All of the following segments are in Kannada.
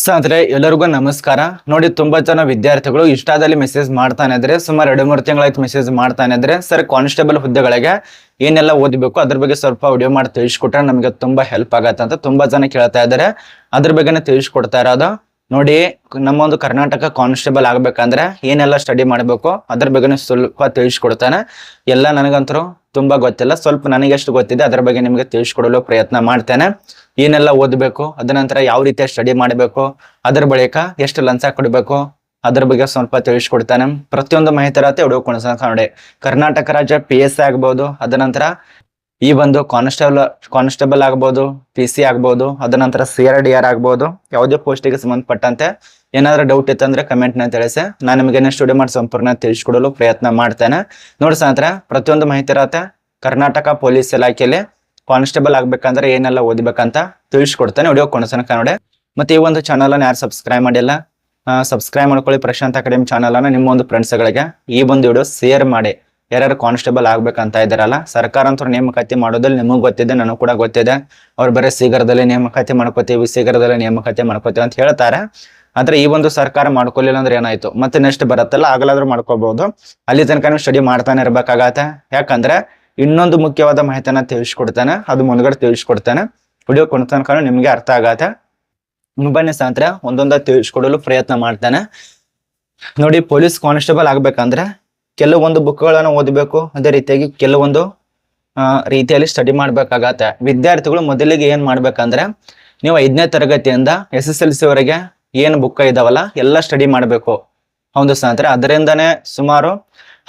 ಸ್ನೇಹಿತರೆ, ಎಲ್ಲರಿಗೂ ನಮಸ್ಕಾರ. ನೋಡಿ, ತುಂಬಾ ಜನ ವಿದ್ಯಾರ್ಥಿಗಳು ಇಷ್ಟಾದಲ್ಲಿ ಮೆಸೇಜ್ ಮಾಡ್ತಾನೆ ಇದ್ರೆ, ಸುಮಾರು ಎರಡು ಮೂರು ತಿಂಗಳಾಯ್ತು ಮೆಸೇಜ್ ಮಾಡ್ತಾನೆ ಇದ್ರೆ ಸರ್ ಕಾನ್ಸ್ಟೇಬಲ್ ಹುದ್ದೆಗಳಿಗೆ ಏನೆಲ್ಲ ಓದಬೇಕು, ಅದ್ರ ಬಗ್ಗೆ ಸ್ವಲ್ಪ ವಿಡಿಯೋ ಮಾಡಿ ತಿಳಿಸ್ಕೊಟ್ರೆ ನಮಗೆ ತುಂಬಾ ಹೆಲ್ಪ್ ಆಗತ್ತೆ ಅಂತ ತುಂಬಾ ಜನ ಕೇಳ್ತಾ ಇದ್ದಾರೆ. ಅದ್ರ ಬಗ್ಗೆ ತಿಳಿಸ್ಕೊಡ್ತಾ ಇರೋದು, ನೋಡಿ ನಮ್ಮ ಒಂದು ಕರ್ನಾಟಕ ಕಾನ್ಸ್ಟೇಬಲ್ ಆಗ್ಬೇಕಂದ್ರೆ ಏನೆಲ್ಲ ಸ್ಟಡಿ ಮಾಡಬೇಕು, ಅದ್ರ ಬಗ್ಗೆನೇ ಸ್ವಲ್ಪ ತಿಳಿಸ್ಕೊಡ್ತಾನೆ. ಎಲ್ಲ ನನಗಂತರೂ ತುಂಬಾ ಗೊತ್ತಿಲ್ಲ. ಸ್ವಲ್ಪ ನನಗೆ ಎಷ್ಟು ಗೊತ್ತಿದೆ. ಅದರ ಬಗ್ಗೆ ನಿಮಗೆ ತಿಳಿಸ್ಕೊಡಲು ಪ್ರಯತ್ನ ಮಾಡ್ತೇನೆ. ಏನೆಲ್ಲ ಓದಬೇಕು ಅದನಂತರ ಯಾವ ರೀತಿಯ ಸ್ಟಡಿ ಮಾಡಬೇಕು, ಅದರ ಬಳಿಕ ಎಷ್ಟು ಲಂಚ ಕೊಡಬೇಕು, ಅದ್ರ ಬಗ್ಗೆ ಸ್ವಲ್ಪ ತಿಳಿಸ್ಕೊಡ್ತಾನೆ. ಪ್ರತಿಯೊಂದು ಮಾಹಿತಿ ಹುಡುಕೊಂಡು ನೋಡಿ ಕರ್ನಾಟಕ ರಾಜ್ಯ ಪಿ ಎಸ್ ಆಗ್ಬೋದು, ಅದ ನಂತರ ಈ ಒಂದು ಕಾನ್ಸ್ಟೇಬಲ್ ಕಾನ್ಸ್ಟೇಬಲ್ ಆಗ್ಬೋದು ಪಿ ಸಿ ಆಗ್ಬೋದು, ಅದ ನಂತರ ಸಿ ಆರ್ ಡಿ ಆರ್ ಆಗ್ಬೋದು, ಯಾವುದೇ ಪೋಸ್ಟಿಗೆ ಸಂಬಂಧಪಟ್ಟಂತೆ ಏನಾದ್ರೂ ಡೌಟ್ ಇತ್ತಂದ್ರೆ ಕಮೆಂಟ್ನ ತಿಳಿಸಿ. ನಾನು ನಿಮಗೆ ಸ್ಟುಡಿಯೋ ಮಾಡಿ ಸಂಪೂರ್ಣ ತಿಳಿಸ್ಕೊಡಲು ಪ್ರಯತ್ನ ಮಾಡ್ತೇನೆ. ನೋಡಿ ಸ್ನೇಹಿತರೆ, ಪ್ರತಿಯೊಂದು ಮಾಹಿತಿ ಇರತ್ತೆ. ಕರ್ನಾಟಕ ಪೊಲೀಸ್ ಇಲಾಖೆಯಲ್ಲಿ ಕಾನ್ಸ್ಟೇಬಲ್ ಆಗ್ಬೇಕಂದ್ರೆ ಏನೆಲ್ಲ ಓದ್ಬೇಕಂತ ತಿಳಿಸ್ಕೊಡ್ತೇನೆ. ವಿಡಿಯೋ ಕೊನಸನ ಕನ್ನಡೆ ಮತ್ತೆ ಈ ಒಂದು ಚಾನಲನ್ನು ಯಾರು ಸಬ್ಸ್ಕ್ರೈಬ್ ಮಾಡಿಲ್ಲ ಸಬ್ಸ್ಕ್ರೈಬ್ ಮಾಡ್ಕೊಳ್ಳಿ. ಪ್ರಶಾಂತ್ ಅಕಾಡೆಮಿ ಚಾನಲ್ ಅನ್ನ ನಿಮ್ಮ ಒಂದು ಫ್ರೆಂಡ್ಸ್ ಗಳಿಗೆ ಈ ಒಂದು ವಿಡಿಯೋ ಶೇರ್ ಮಾಡಿ. ಯಾರ್ಯಾರು ಕಾನ್ಸ್ಟೇಬಲ್ ಆಗ್ಬೇಕಂತ ಇದ್ದಾರಲ್ಲ ಸರ್ಕಾರ ಅಂತ ನೇಮಕಾತಿ ಮಾಡೋದ್ರಲ್ಲಿ ನಿಮಗ್ ಗೊತ್ತಿದೆ, ನನಗೂ ಕೂಡ ಗೊತ್ತಿದೆ. ಅವ್ರು ಬರೀ ಶೀಘ್ರದಲ್ಲೇ ನೇಮಕಾತಿ ಮಾಡ್ಕೋತೀವಿ, ಶೀಘ್ರದಲ್ಲೇ ನೇಮಕಾತಿ ಮಾಡ್ಕೋತೀವಿ ಅಂತ ಹೇಳ್ತಾರೆ. ಆದ್ರೆ ಈ ಒಂದು ಸರ್ಕಾರ ಮಾಡ್ಕೊಲಿಲ್ಲ ಅಂದ್ರೆ ಏನಾಯ್ತು? ಮತ್ತೆ ನೆಕ್ಸ್ಟ್ ಬರತ್ತಲ್ಲ, ಆಗಲಾದ್ರೂ ಮಾಡ್ಕೋಬಹುದು ಅಲ್ಲಿ ತನಕ ಸ್ಟಡಿ ಮಾಡ್ತಾನೆ ಇರ್ಬೇಕಾಗತ್ತೆ. ಯಾಕಂದ್ರೆ ಇನ್ನೊಂದು ಮುಖ್ಯವಾದ ಮಾಹಿತಿಯನ್ನ ತಿಳಿಸ್ಕೊಡ್ತಾನೆ, ಅದು ಮುಂದ್ಗಡೆ ತಿಳಿಸ್ಕೊಡ್ತಾನೆ. ವಿಡಿಯೋ ಕೊನೆ ತನಕ ನಿಮ್ಗೆ ಅರ್ಥ ಆಗತ್ತೆ. ಬನ್ನಿ ಸಾಂತ್ರ ಒಂದೊಂದ ತಿಳಿಸ್ಕೊಡಲು ಪ್ರಯತ್ನ ಮಾಡ್ತಾನೆ. ನೋಡಿ ಪೊಲೀಸ್ ಕಾನ್ಸ್ಟೇಬಲ್ ಆಗ್ಬೇಕಂದ್ರೆ ಕೆಲವೊಂದು ಬುಕ್ಗಳನ್ನು ಓದಬೇಕು. ಅದೇ ರೀತಿಯಾಗಿ ಕೆಲವೊಂದು ರೀತಿಯಲ್ಲಿ ಸ್ಟಡಿ ಮಾಡ್ಬೇಕಾಗತ್ತೆ. ವಿದ್ಯಾರ್ಥಿಗಳು ಮೊದಲಿಗೆ ಏನ್ ಮಾಡ್ಬೇಕಂದ್ರೆ, ನೀವು ಐದನೇ ತರಗತಿಯಿಂದ ಎಸ್ ಎಸ್ ಎಲ್ ಸಿ ವರೆಗೆ ಏನು ಬುಕ್ ಇದಾವಲ್ಲ, ಎಲ್ಲ ಸ್ಟಡಿ ಮಾಡಬೇಕು. ಹೌದು ಸ್ನೇಹಿತರೆ, ಅದರಿಂದನೇ ಸುಮಾರು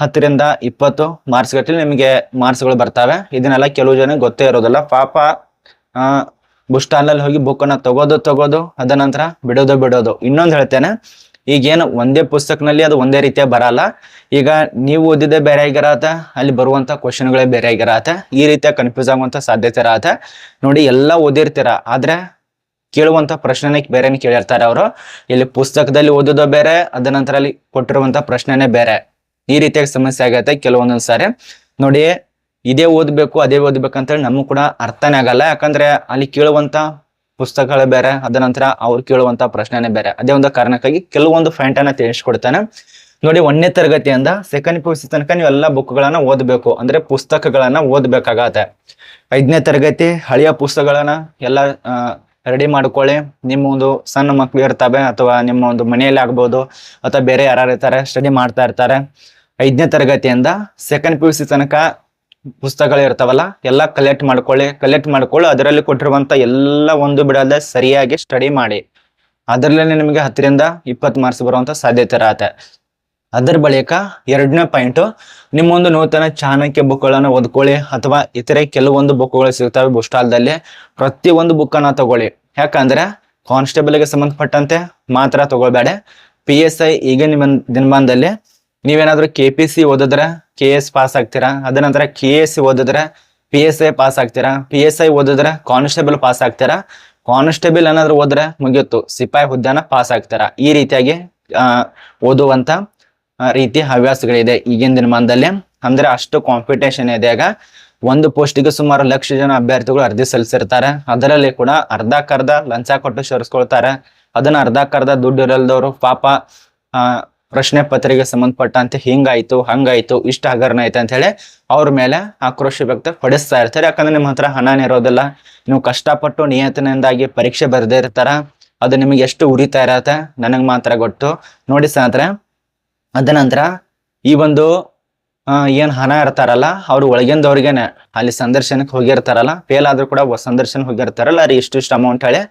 ಹತ್ತರಿಂದ ಇಪ್ಪತ್ತು ಮಾರ್ಕ್ಸ್ ಗಟ್ಟಲೆ ನಿಮಗೆ ಮಾರ್ಕ್ಸ್ಗಳು ಬರ್ತವೆ. ಇದನ್ನೆಲ್ಲ ಕೆಲವು ಜನ ಗೊತ್ತೇ ಇರೋದಿಲ್ಲ. ಪಾಪ ಬುಕ್ ಸ್ಟಾಲ್ನಲ್ಲಿ ಹೋಗಿ ಬುಕ್ಕನ್ನು ತಗೋದು ತಗೋದು, ಅದ ನಂತರ ಬಿಡೋದು ಬಿಡೋದು. ಇನ್ನೊಂದು ಹೇಳ್ತೇನೆ, ಈಗೇನು ಒಂದೇ ಪುಸ್ತಕನಲ್ಲಿ ಅದು ಒಂದೇ ರೀತಿಯ ಬರಲ್ಲ. ಈಗ ನೀವು ಓದಿದ್ದೆ ಬೇರೆ ಆಗಿರತ್ತೆ, ಅಲ್ಲಿ ಬರುವಂತ ಕ್ವಶನ್ಗಳೇ ಬೇರೆ ಆಗಿರತ್ತೆ. ಈ ರೀತಿಯ ಕನ್ಫ್ಯೂಸ್ ಆಗುವಂತ ಸಾಧ್ಯತೆ ಇರತ್ತೆ. ನೋಡಿ, ಎಲ್ಲ ಓದಿರ್ತೀರ, ಆದ್ರೆ ಕೇಳುವಂತ ಪ್ರಶ್ನೆನೇ ಬೇರೆನೇ ಕೇಳಿರ್ತಾರೆ ಅವರು. ಇಲ್ಲಿ ಪುಸ್ತಕದಲ್ಲಿ ಓದೋದು ಬೇರೆ, ಅದ ನಂತರ ಅಲ್ಲಿ ಕೊಟ್ಟಿರುವಂತ ಪ್ರಶ್ನೆನೇ ಬೇರೆ. ಈ ರೀತಿಯಾಗಿ ಸಮಸ್ಯೆ ಆಗತ್ತೆ ಕೆಲವೊಂದೊಂದು ಸಾರಿ. ನೋಡಿ, ಇದೇ ಓದ್ಬೇಕು, ಅದೇ ಓದ್ಬೇಕಂತೇಳಿ ನಮಗೂ ಕೂಡ ಅರ್ಥನೇ ಆಗಲ್ಲ. ಯಾಕಂದ್ರೆ ಅಲ್ಲಿ ಕೇಳುವಂತ ಪುಸ್ತಕಗಳೇ ಬೇರೆ, ಅದ ನಂತರ ಅವ್ರು ಕೇಳುವಂತ ಪ್ರಶ್ನೆನೇ ಬೇರೆ. ಅದೇ ಒಂದು ಕಾರಣಕ್ಕಾಗಿ ಕೆಲವೊಂದು ಫ್ಯಾಂಟನ್ನು ತಿಳಿಸ್ಕೊಡ್ತಾನೆ. ನೋಡಿ, ಒಂದನೇ ತರಗತಿಯಿಂದ ಸೆಕೆಂಡ್ ಪಿ ಯು ಸಿ ತನಕ ನೀವು ಎಲ್ಲ ಬುಕ್ಗಳನ್ನ ಓದಬೇಕು. ಅಂದ್ರೆ ಪುಸ್ತಕಗಳನ್ನ ಓದಬೇಕಾಗತ್ತೆ. ಐದನೇ ತರಗತಿ ಹಳೆಯ ಪುಸ್ತಕಗಳನ್ನ ಎಲ್ಲ ರೆಡಿ ಮಾಡ್ಕೊಳ್ಳಿ. ನಿಮ್ಮ ಒಂದು ಸಣ್ಣ ಮಕ್ಳು ಇರ್ತವೆ ಅಥವಾ ನಿಮ್ಮ ಒಂದು ಮನೆಯಲ್ಲಿ ಆಗ್ಬೋದು ಅಥವಾ ಬೇರೆ ಯಾರು ಇರ್ತಾರೆ ಸ್ಟಡಿ ಮಾಡ್ತಾ ಇರ್ತಾರೆ. ಐದನೇ ತರಗತಿಯಿಂದ ಸೆಕೆಂಡ್ ಪಿ ಯು ಸಿ ತನಕ ಪುಸ್ತಕಗಳು ಇರ್ತಾವಲ್ಲ, ಎಲ್ಲ ಕಲೆಕ್ಟ್ ಮಾಡ್ಕೊಳ್ಳಿ. ಕಲೆಕ್ಟ್ ಮಾಡ್ಕೊಳ್ಳಿ, ಅದರಲ್ಲಿ ಕೊಟ್ಟಿರುವಂತ ಎಲ್ಲ ಒಂದು ಬಿಡದೆ ಸರಿಯಾಗಿ ಸ್ಟಡಿ ಮಾಡಿ. ಅದರಲ್ಲೇ ನಿಮಗೆ ಹತ್ತರಿಂದ ಇಪ್ಪತ್ತು ಮಾರ್ಕ್ಸ್ ಬರುವಂತ ಸಾಧ್ಯತೆ ಇರತ್ತೆ. ಅದರ ಬಳಿಕ ಎರಡನೇ ಪಾಯಿಂಟ್, ನಿಮ್ಮೊಂದು ನೂತನ ಚಾಣಕ್ಯ ಬುಕ್ಗಳನ್ನು ಓದ್ಕೊಳ್ಳಿ ಅಥವಾ ಇತರೆ ಕೆಲವೊಂದು ಬುಕ್ಗಳು ಸಿಗ್ತವೆ ಬುಕ್ ಸ್ಟಾಲ್ದಲ್ಲಿ ಪ್ರತಿಯೊಂದು ಬುಕ್ಕನ್ನು ತಗೊಳ್ಳಿ. ಯಾಕಂದ್ರೆ ಕಾನ್ಸ್ಟೇಬಲ್ಗೆ ಸಂಬಂಧಪಟ್ಟಂತೆ ಮಾತ್ರ ತಗೊಳ್ಬೇಡ. ಪಿ ಎಸ್ ಐ ಈಗಿನ ದಿನಮಾನದಲ್ಲಿ ನೀವೇನಾದ್ರೂ ಕೆ ಪಿ ಸಿ ಓದಿದ್ರೆ ಕೆ ಎಸ್ ಪಾಸ್ ಆಗ್ತೀರಾ? ಅದ ನಂತರ ಕೆ ಎಸ್ ಸಿ ಓದಿದ್ರೆ ಪಿ ಎಸ್ ಐ ಪಾಸ್ ಆಗ್ತೀರಾ? ಪಿ ಎಸ್ ಐ ಓದಿದ್ರೆ ಕಾನ್ಸ್ಟೇಬಲ್ ಪಾಸ್ ಆಗ್ತೀರಾ? ಕಾನ್ಸ್ಟೇಬಲ್ ಏನಾದ್ರು ಓದ್ರೆ ಮುಗಿಯುತ್ತು ಸಿಪಾಯಿ ಹುದ್ದೆನ ಪಾಸ್ ಆಗ್ತೀರಾ? ಈ ರೀತಿಯಾಗಿ ಓದುವಂತ ರೀತಿ ಹವ್ಯಾಸಗಳಿದೆ ಈಗಿನ ದಿನಮಾನದಲ್ಲಿ. ಅಂದ್ರೆ ಅಷ್ಟು ಕಾಂಪಿಟೇಷನ್ ಇದೆ ಆಗ ಒಂದು ಪೋಸ್ಟಿಗೆ ಸುಮಾರು ಲಕ್ಷ ಜನ ಅಭ್ಯರ್ಥಿಗಳು ಅರ್ಜಿ ಸಲ್ಲಿಸಿರ್ತಾರೆ. ಅದರಲ್ಲಿ ಕೂಡ ಅರ್ಧಕ್ಕರ್ಧ ಲಂಚ ಕೊಟ್ಟು ಸೇರಿಸ್ಕೊಳ್ತಾರೆ. ಅದನ್ನ ಅರ್ಧಕ್ಕರ್ಧ ದುಡ್ಡು ಇರಲ್ದವರು ಪಾಪ ಪ್ರಶ್ನೆ ಪತ್ರಿಕೆ ಸಂಬಂಧಪಟ್ಟಂತೆ ಹಿಂಗಾಯ್ತು, ಹಂಗಾಯ್ತು, ಇಷ್ಟ ಹಗರಣ ಆಯ್ತು ಅಂತ ಹೇಳಿ ಅವ್ರ ಮೇಲೆ ಆಕ್ರೋಶ ವ್ಯಕ್ತ ಪಡಿಸ್ತಾ ಇರ್ತಾರೆ. ಯಾಕಂದ್ರೆ ನಿಮ್ಮ ಹತ್ರ ಹಣನೇ ಇರೋದಿಲ್ಲ. ನೀವು ಕಷ್ಟಪಟ್ಟು ನಿಯತನೆಯಿಂದಾಗಿ ಪರೀಕ್ಷೆ ಬರೆದೇ ಇರ್ತಾರ. ಅದು ನಿಮಗೆ ಎಷ್ಟು ಉರಿತಾ ಇರತ್ತೆ? ನನಗೆ ಮಾತ್ರ ಗೊತ್ತು. ನೋಡಿ ಸ್ನೇಹಿತರೆ ಅದ ನಂತರ ಈ ಒಂದು ಏನು ಹಣ ಇರ್ತಾರಲ್ಲ, ಅವ್ರು ಒಳಗಿಂದವ್ರಿಗೇನೆ ಅಲ್ಲಿ ಸಂದರ್ಶನಕ್ಕೆ ಹೋಗಿರ್ತಾರಲ್ಲ ಫೇಲ್ ಆದ್ರೂ ಕೂಡ ಸಂದರ್ಶನ ಹೋಗಿರ್ತಾರಲ್ಲ ಅವ್ರಿಗೆ ಇಷ್ಟು ಇಷ್ಟು ಅಮೌಂಟ್ ಹೇಳಿ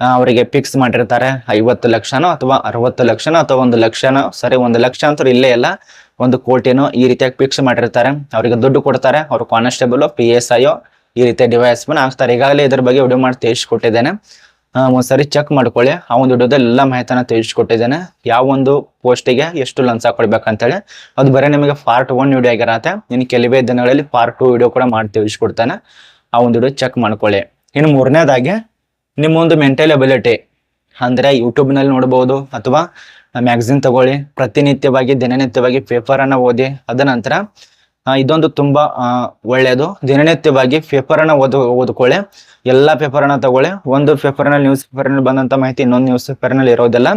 ಅವರಿಗೆ ಫಿಕ್ಸ್ ಮಾಡಿರ್ತಾರೆ. ಐವತ್ತು ಲಕ್ಷನೋ ಅಥವಾ ಅರವತ್ತು ಲಕ್ಷನೋ ಅಥವಾ ಒಂದು ಲಕ್ಷನೋ ಸರಿ ಒಂದು ಲಕ್ಷ ಅಂತೂ ಇಲ್ಲೇ ಇಲ್ಲ. ಒಂದು ಕೋಟಿನೋ ಈ ರೀತಿಯಾಗಿ ಫಿಕ್ಸ್ ಮಾಡಿರ್ತಾರೆ. ಅವರಿಗೆ ದುಡ್ಡು ಕೊಡ್ತಾರೆ. ಅವ್ರು ಕಾನ್ಸ್ಟೇಬಲ್ ಪಿ ಎಸ್ ಐಯೋ ಈ ರೀತಿಯ ಡಿವೈಸ್ ಹಾಕ್ತಾರೆ ಈಗಾಗಲೇ ಇದ್ರ ಬಗ್ಗೆ ವಿಡಿಯೋ ಮಾಡಿ ತಿಳಿಸ್ಕೊಟ್ಟಿದ್ದೇನೆ. ಒಂದ್ಸರಿ ಚೆಕ್ ಮಾಡ್ಕೊಳ್ಳಿ. ಆ ಒಂದು ವಿಡಿಯೋದಲ್ಲಿ ಎಲ್ಲ ಮಾಹಿತಿನ ತಿಳಿಸ್ಕೊಟ್ಟಿದ್ದೇನೆ. ಯಾವ ಒಂದು ಪೋಸ್ಟಿಗೆ ಎಷ್ಟು ಲಂಚ ಕೊಡ್ಬೇಕಂತೇಳಿ ಅದು ಬರೀ ನಿಮಗೆ ಪಾರ್ಟ್ ಒನ್ ವಿಡಿಯೋ ಆಗಿರತ್ತೆ. ಇನ್ನು ಕೆಲವೇ ದಿನಗಳಲ್ಲಿ ಪಾರ್ಟ್ ಟು ವಿಡಿಯೋ ಕೂಡ ಮಾಡಿ ತಿಳಿಸ್ಕೊಡ್ತಾನೆ. ಆ ಒಂದು ವಿಡಿಯೋ ಚೆಕ್ ಮಾಡ್ಕೊಳ್ಳಿ. ಇನ್ನು ಮೂರನೇದಾಗಿ ನಿಮ್ಮ ಒಂದು ಮೆಂಟಲ್ ಎಬಿಲಿಟಿ ಅಂದ್ರೆ ಯೂಟ್ಯೂಬ್ನಲ್ಲಿ ನೋಡ್ಬೋದು ಅಥವಾ ಮ್ಯಾಗ್ಝಿನ್ ತಗೊಳ್ಳಿ. ಪ್ರತಿನಿತ್ಯವಾಗಿ, ದಿನನಿತ್ಯವಾಗಿ ಪೇಪರ್ ಅನ್ನ ಓದಿ, ಅದ ನಂತರ ಇದೊಂದು ತುಂಬಾ ಒಳ್ಳೆಯದು. ದಿನನಿತ್ಯವಾಗಿ ಪೇಪರನ್ನ ಓದು, ಓದ್ಕೊಳ್ಳಿ. ಎಲ್ಲಾ ಪೇಪರ್ನ ತಗೊಳ್ಳಿ. ಒಂದು ಪೇಪರ್ನಲ್ಲಿ, ನ್ಯೂಸ್ ಪೇಪರ್ನಲ್ಲಿ ಬಂದಂತ ಮಾಹಿತಿ ಇನ್ನೊಂದು ನ್ಯೂಸ್ ಪೇಪರ್ನಲ್ಲಿ ಇರೋದಿಲ್ಲ.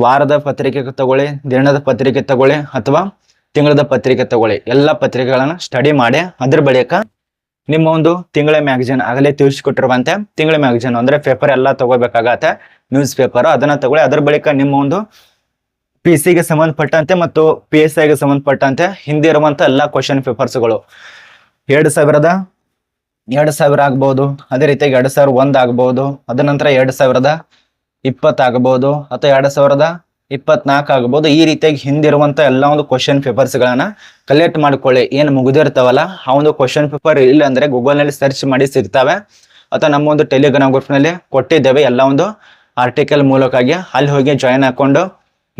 ವಾರದ ಪತ್ರಿಕೆ ತಗೊಳ್ಳಿ, ದಿನದ ಪತ್ರಿಕೆ ತಗೊಳ್ಳಿ, ಅಥವಾ ತಿಂಗಳದ ಪತ್ರಿಕೆ ತಗೊಳ್ಳಿ. ಎಲ್ಲ ಪತ್ರಿಕೆಗಳನ್ನ ಸ್ಟಡಿ ಮಾಡಿ. ಅದ್ರ ಬಳಿಕ ನಿಮ್ಮ ಒಂದು ತಿಂಗಳ ಮ್ಯಾಗಜಿನ್ ಆಗಲೇ ತಿಳಿಸಿಕೊಟ್ಟಿರುವಂತೆ, ತಿಂಗಳ ಮ್ಯಾಗಜಿನ್ ಅಂದ್ರೆ ಪೇಪರ್ ಎಲ್ಲ ತಗೋಬೇಕಾಗತ್ತೆ. ನ್ಯೂಸ್ ಪೇಪರ್ ಅದನ್ನ ತಗೊಳ್ಳಿ. ಅದ್ರ ಬಳಿಕ ನಿಮ್ಮ ಒಂದು ಪಿ ಗೆ ಸಂಬಂಧಪಟ್ಟಂತೆ ಮತ್ತು ಪಿ ಎಸ್ ಐಗೆ ಸಂಬಂಧಪಟ್ಟಂತೆ ಹಿಂದೆ ಇರುವಂತ ಎಲ್ಲ ಕ್ವಶನ್ ಪೇಪರ್ಸ್ಗಳು ಎರಡು ಸಾವಿರದ ಎರಡು ಸಾವಿರ ಆಗ್ಬಹುದು ಅದೇ ರೀತಿಯಾಗಿ ಎರಡು ಸಾವಿರ ಒಂದು ಆಗ್ಬಹುದು ಅದನಂತರ ಎರಡು ಸಾವಿರದ ಇಪ್ಪತ್ತು ಆಗಬಹುದು ಅಥವಾ ಎರಡು ಸಾವಿರದ ಇಪ್ಪತ್ನಾಲ್ಕು ಆಗಬಹುದು ಈ ರೀತಿಯಾಗಿ ಹಿಂದಿರುವಂತ ಎಲ್ಲ ಒಂದು ಕ್ವಶನ್ ಪೇಪರ್ಸ್ ಗಳನ್ನ ಕಲೆಕ್ಟ್ ಮಾಡ್ಕೊಳ್ಳಿ. ಏನು ಮುಗಿದಿರ್ತಾವಲ್ಲ, ಆ ಒಂದು ಕ್ವಶನ್ ಪೇಪರ್ ಇಲ್ಲ ಅಂದ್ರೆ ಗೂಗಲ್ನಲ್ಲಿ ಸರ್ಚ್ ಮಾಡಿ ಸಿಗ್ತಾವೆ. ಅಥವಾ ನಮ್ಮ ಒಂದು ಟೆಲಿಗ್ರಾಮ್ ಗ್ರೂಪ್ನಲ್ಲಿ ಕೊಟ್ಟಿದ್ದೇವೆ ಎಲ್ಲ ಒಂದು ಆರ್ಟಿಕಲ್ ಮೂಲಕ ಅಲ್ಲಿ ಹೋಗಿ ಜಾಯಿನ್ ಹಾಕೊಂಡು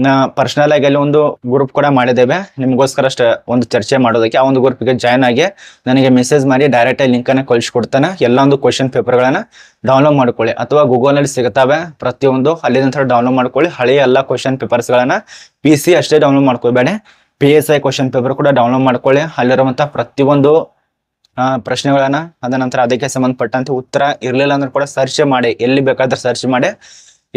ನಾ ಪರ್ಸನಲ್ ಆಗಿ ಅಲ್ಲಿ ಒಂದು ಗ್ರೂಪ್ ಕೂಡ ಮಾಡಿದ್ದೇವೆ. ನಿಮಗೋಸ್ಕರ ಒಂದು ಚರ್ಚೆ ಮಾಡೋದಕ್ಕೆ ಆ ಒಂದು ಗ್ರೂಪಿಗೆ ಜಾಯ್ನ್ ಆಗಿ ನನಗೆ ಮೆಸೇಜ್ ಮಾಡಿ ಡೈರೆಕ್ಟ್ ಆಗಿ ಲಿಂಕ್ ಕಳಿಸ್ಕೊಡ್ತಾನೆ. ಎಲ್ಲ ಒಂದು ಕ್ವಶನ್ ಪೇಪರ್ಗಳನ್ನು ಡೌನ್ಲೋಡ್ ಮಾಡ್ಕೊಳ್ಳಿ. ಅಥವಾ ಗೂಗಲ್ನಲ್ಲಿ ಸಿಗುತ್ತವೆ. ಪ್ರತಿಯೊಂದು ಅಲ್ಲಿ ನಂತರ ಡೌನ್ಲೋಡ್ ಮಾಡ್ಕೊಳ್ಳಿ. ಹಳೆಯ ಎಲ್ಲ ಕ್ವಶನ್ ಪೇಪರ್ಸ್ ಗಳನ್ನ ಪಿ ಸಿ ಅಷ್ಟೇ download ಮಾಡ್ಕೊಬೇಡಿ P S I question paper ಕೂಡ ಡೌನ್ಲೋಡ್ ಮಾಡ್ಕೊಳ್ಳಿ. ಅಲ್ಲಿರುವಂಥ ಪ್ರತಿಯೊಂದು ಪ್ರಶ್ನೆಗಳನ್ನ ಅದ ನಂತರ ಅದಕ್ಕೆ ಸಂಬಂಧಪಟ್ಟಂತೆ ಉತ್ತರ ಇರಲಿಲ್ಲ ಅಂದ್ರೆ ಕೂಡ ಸರ್ಚ್ ಮಾಡಿ. ಎಲ್ಲಿ ಬೇಕಾದ್ರೆ ಸರ್ಚ್ ಮಾಡಿ.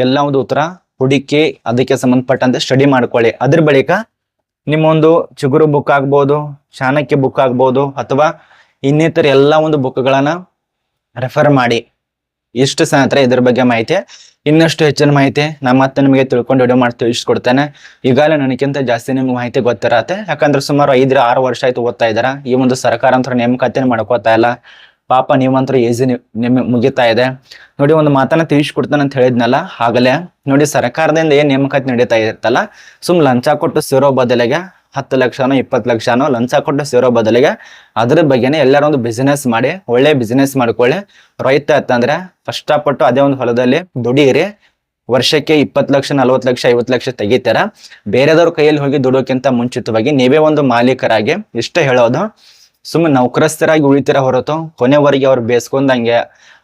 ಎಲ್ಲ ಒಂದು ಉತ್ತರ ಹುಡುಕಿ ಅದಕ್ಕೆ ಸಂಬಂಧಪಟ್ಟಂತೆ ಸ್ಟಡಿ ಮಾಡ್ಕೊಳ್ಳಿ. ಅದ್ರ ಬಳಿಕ ನಿಮ್ಮೊಂದು ಚಿಗುರು ಬುಕ್ ಆಗ್ಬೋದು, ಚಾಣಕ್ಯ ಬುಕ್ ಆಗ್ಬೋದು, ಅಥವಾ ಇನ್ನಿತರ ಎಲ್ಲ ಒಂದು ಬುಕ್ಗಳನ್ನು ರೆಫರ್ ಮಾಡಿ. ಇಷ್ಟು ಸಹ ಇದ್ರ ಬಗ್ಗೆ ಮಾಹಿತಿ. ಇನ್ನಷ್ಟು ಹೆಚ್ಚಿನ ಮಾಹಿತಿ ನಾ ಮತ್ತೆ ನಿಮಗೆ ತಿಳ್ಕೊಂಡು ವಿಡಿಯೋ ಮಾಡಿ ತಿಳಿಸ್ಕೊಡ್ತೇನೆ. ಈಗಾಗಲೇ ನನಗಿಂತ ಜಾಸ್ತಿ ನಿಮ್ಗೆ ಮಾಹಿತಿ ಗೊತ್ತಿರತ್ತೆ. ಯಾಕಂದ್ರೆ ಸುಮಾರು ಐದ್ರ ಆರು ವರ್ಷ ಆಯ್ತು ಓದ್ತಾ ಇದ್ದಾರ. ಈ ಒಂದು ಸರ್ಕಾರ ಅಂತ ನೇಮಕಾತಿನ ಮಾಡ್ಕೋತಾ ಇಲ್ಲ. ಪಾಪ ನೀವಂತೂ ಏಜ್ ನಿಮ್ ಮುಗಿತಾ ಇದೆ. ನೋಡಿ, ಒಂದು ಮಾತನ್ನ ತಿಳಿಸ್ಕೊಡ್ತಾನೆ ಅಂತ ಹೇಳಿದ್ನಲ್ಲ ಆಗಲೇ ನೋಡಿ, ಸರ್ಕಾರದಿಂದ ಏನ್ ನೇಮಕಾತಿ ನಡೀತಾ ಇರ್ತಲ್ಲ ಸುಮ್ ಲಂಚ ಕೊಟ್ಟು ಸೇರೋ ಬದಲಿಗೆ ಹತ್ತು ಲಕ್ಷನೋ, ಇಪ್ಪತ್ತು ಲಕ್ಷನೋ ಲಂಚ ಕೊಟ್ಟು ಸೇರೋ ಬದಲಿಗೆ ಅದ್ರ ಬಗ್ಗೆನೇ ಎಲ್ಲರೂ ಒಂದು ಬಿಸಿನೆಸ್ ಮಾಡಿ, ಒಳ್ಳೆ ಬಿಸಿನೆಸ್ ಮಾಡ್ಕೊಳ್ಳಿ. ರೈತ ಅಂತಂದ್ರೆ ಕಷ್ಟಪಟ್ಟು ಅದೇ ಒಂದು ಹೊಲದಲ್ಲಿ ದುಡಿಯಿರಿ ವರ್ಷಕ್ಕೆ ಇಪ್ಪತ್ತು ಲಕ್ಷ, ನಲ್ವತ್ತು ಲಕ್ಷ, ಐವತ್ತು ಲಕ್ಷ ತೆಗಿತಾರ. ಬೇರೆದವ್ರ ಕೈಯಲ್ಲಿ ಹೋಗಿ ದುಡೋಕ್ಕಿಂತ ಮುಂಚಿತವಾಗಿ ನೀವೇ ಒಂದು ಮಾಲೀಕರಾಗಿ ಇಷ್ಟ ಹೇಳೋದು. ಸುಮ್ಮನೆ ನೌಕರಸ್ಥರಾಗಿ ಉಳಿತೀರ ಹೊರತು ಕೊನೆವರೆಗೆ ಅವ್ರು ಬೇಸ್ಕೊಂಡಂಗೆ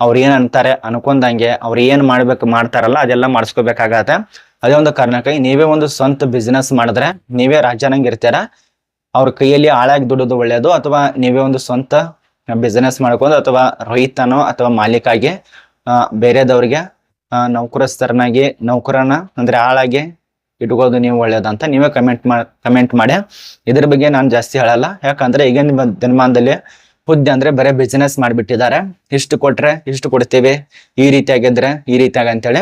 ಅವ್ರು ಏನು ಅಂತಾರೆ, ಅನ್ಕೊಂಡಂಗೆ ಅವ್ರು ಏನು ಮಾಡ್ಬೇಕು, ಮಾಡ್ತಾರಲ್ಲ, ಅದೆಲ್ಲ ಮಾಡಿಸ್ಕೋಬೇಕಾಗತ್ತೆ. ಅದೇ ಒಂದು ಕಾರಣಕ್ಕಾಗಿ ನೀವೇ ಒಂದು ಸ್ವಂತ ಬಿಸ್ನೆಸ್ ಮಾಡಿದ್ರೆ ನೀವೇ ರಾಜನಂಗೆ ಇರ್ತೀರ. ಅವ್ರ ಕೈಯಲ್ಲಿ ಆಳಾಗಿ ದುಡೋದು ಒಳ್ಳೆಯದು ಅಥವಾ ನೀವೇ ಒಂದು ಸ್ವಂತ ಬಿಸ್ನೆಸ್ ಮಾಡ್ಕೊಂಡು ಅಥವಾ ರೈತನೋ ಅಥವಾ ಮಾಲೀಕಾಗಿ ಬೇರೆದವ್ರಿಗೆ ನೌಕರಸ್ಥರನಾಗಿ ನೌಕರನ ಅಂದ್ರೆ ಆಳಾಗಿ ಇಟ್ಕೋದು ನೀವು ಒಳ್ಳೇದಂತ ನೀವೇ ಕಮೆಂಟ್ ಮಾ ಕಮೆಂಟ್ ಮಾಡಿ. ಇದ್ರ ಬಗ್ಗೆ ನಾನು ಜಾಸ್ತಿ ಹೇಳಲ್ಲ. ಯಾಕಂದ್ರೆ ಈಗಿನ ದಿನ- ದಿನಮಾನದಲ್ಲಿ ಹುದ್ದೆ ಅಂದ್ರೆ ಬರೀ ಬಿಸ್ನೆಸ್ ಮಾಡಿಬಿಟ್ಟಿದ್ದಾರೆ. ಇಷ್ಟು ಕೊಟ್ರೆ ಇಷ್ಟು ಕೊಡ್ತೀವಿ. ಈ ರೀತಿಯಾಗಿದ್ರೆ ಈ ರೀತಿಯಾಗಿ ಅಂತೇಳಿ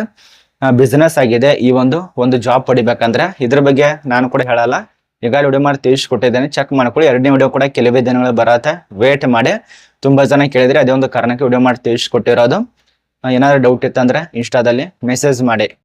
ಬಿಸ್ನೆಸ್ ಆಗಿದೆ. ಈ ಒಂದು ಒಂದು ಜಾಬ್ ಪಡಿಬೇಕಂದ್ರೆ ಇದ್ರ ಬಗ್ಗೆ ನಾನು ಕೂಡ ಹೇಳಲ್ಲ. ಈಗ ವಿಡಿಯೋ ಮಾಡಿ ತಿಳಿಸ್ಕೊಟ್ಟಿದ್ದೇನೆ. ಚೆಕ್ ಮಾಡ್ಕೊಳ್ಳಿ. ಎರಡನೇ ವಿಡಿಯೋ ಕೂಡ ಕೆಲವೇ ದಿನಗಳು ಬರತ್ತೆ. ವೇಟ್ ಮಾಡಿ. ತುಂಬಾ ಜನ ಕೇಳಿದ್ರೆ ಅದೇ ಒಂದು ಕಾರಣಕ್ಕೆ ವಿಡಿಯೋ ಮಾಡಿ ತಿಳಿಸ್ಕೊಟ್ಟಿರೋದು. ಕೊಟ್ಟಿರೋದು ಏನಾದ್ರು ಡೌಟ್ ಇತ್ತಂದ್ರೆ ಇನ್ಸ್ಟಾದಲ್ಲಿ ಮೆಸೇಜ್ ಮಾಡಿ.